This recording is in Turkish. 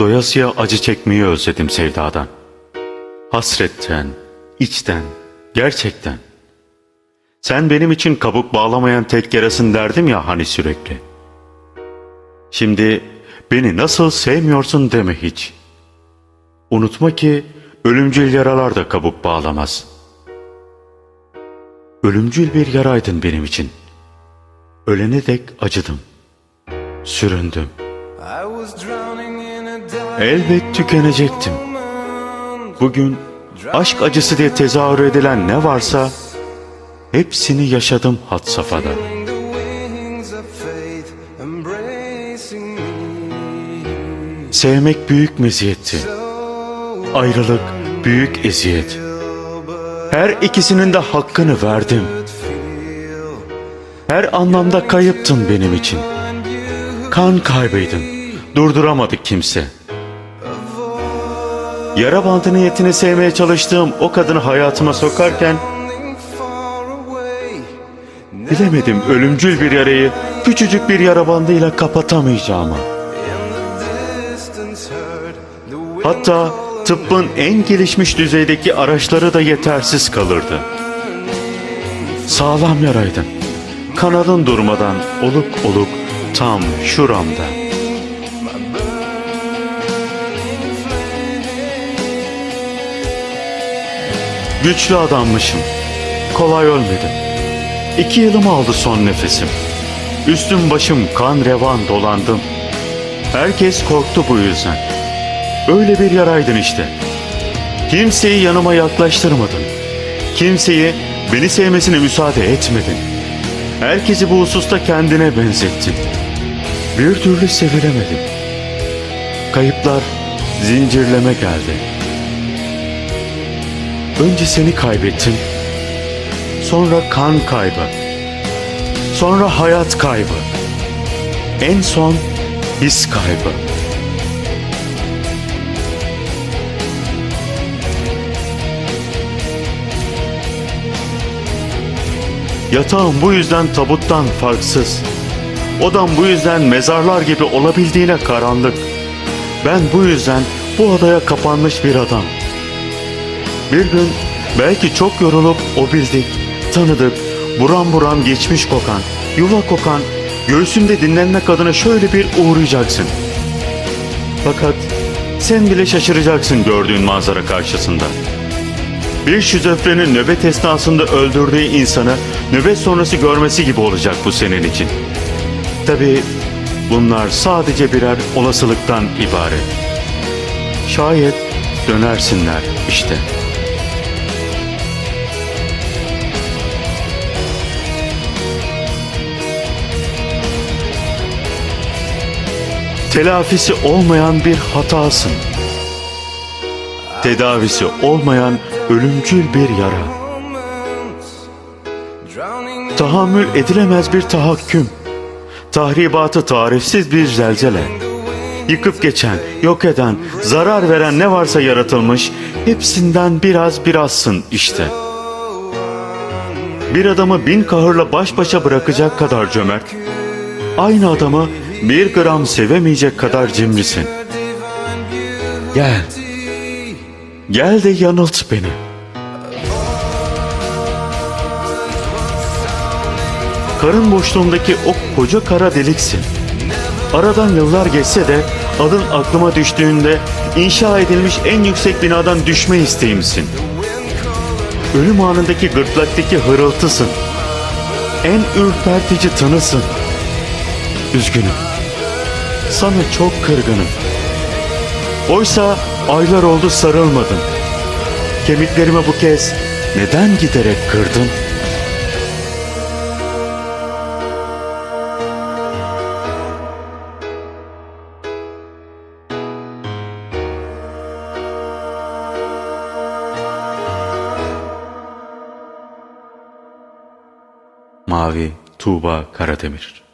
Doyasıya acı çekmeyi özledim sevdadan. Hasretten, içten, gerçekten. Sen benim için kabuk bağlamayan tek yarasın derdim ya hani sürekli. Şimdi beni nasıl sevmiyorsun deme hiç. Unutma ki ölümcül yaralar da kabuk bağlamaz. Ölümcül bir yaraydın benim için. Ölene dek acıdım. Süründüm. Elbet tükenecektim. Bugün aşk acısı diye tezahür edilen ne varsa hepsini yaşadım had safhada. Sevmek büyük meziyetti. Ayrılık büyük eziyet. Her ikisinin de hakkını verdim. Her anlamda kayıptın benim için. Kan kaybıydın. Durduramadık kimse. Yara bandı niyetine sevmeye çalıştığım o kadını hayatıma sokarken bilemedim ölümcül bir yarayı küçücük bir yara bandıyla kapatamayacağımı. Hatta tıbbın en gelişmiş düzeydeki araçları da yetersiz kalırdı. Sağlam yaraydın. Kanadın durmadan oluk oluk tam şuramda. Güçlü adammışım. Kolay ölmedim. İki yılımı aldı son nefesim. Üstüm başım kan revan dolandım. Herkes korktu bu yüzden. Öyle bir yaraydın işte. Kimseyi yanıma yaklaştırmadın. Kimseyi beni sevmesine müsaade etmedin. Herkesi bu hususta kendine benzettin. Bir türlü sevilemedim. Kayıplar zincirleme geldi. Önce seni kaybettim. Sonra kan kaybı. Sonra hayat kaybı. En son his kaybı. Yatağım bu yüzden tabuttan farksız. Odam bu yüzden mezarlar gibi olabildiğine karanlık. Ben bu yüzden bu odaya kapanmış bir adam. Bir gün belki çok yorulup o bildik, tanıdık, buram buram geçmiş kokan, yuva kokan, göğsümde dinlenmek adına şöyle bir uğrayacaksın. Fakat sen bile şaşıracaksın gördüğün manzara karşısında. Bir şizofrenin nöbet esnasında öldürdüğü insanı nöbet sonrası görmesi gibi olacak bu senin için. Tabi bunlar sadece birer olasılıktan ibaret. Şayet dönersinler işte. Telafisi olmayan bir hatasın. Tedavisi olmayan ölümcül bir yara. Tahammül edilemez bir tahakküm. Tahribatı tarifsiz bir zelzele. Yıkıp geçen, yok eden, zarar veren ne varsa yaratılmış, hepsinden biraz birazsın işte. Bir adamı bin kahırla baş başa bırakacak kadar cömert, aynı adamı bir gram sevemeyecek kadar cimrisin. Gel, gel de yanılt beni. Karın boşluğundaki o koca kara deliksin. Aradan yıllar geçse de adın aklıma düştüğünde inşa edilmiş en yüksek binadan düşme isteğimsin. Ölüm anındaki gırtlaktaki hırıltısın. En ürpertici tınısın. Üzgünüm. Sana çok kırgınım. Oysa aylar oldu sarılmadın. Kemiklerimi bu kez neden giderek kırdın? Mavi Tuğba Karademir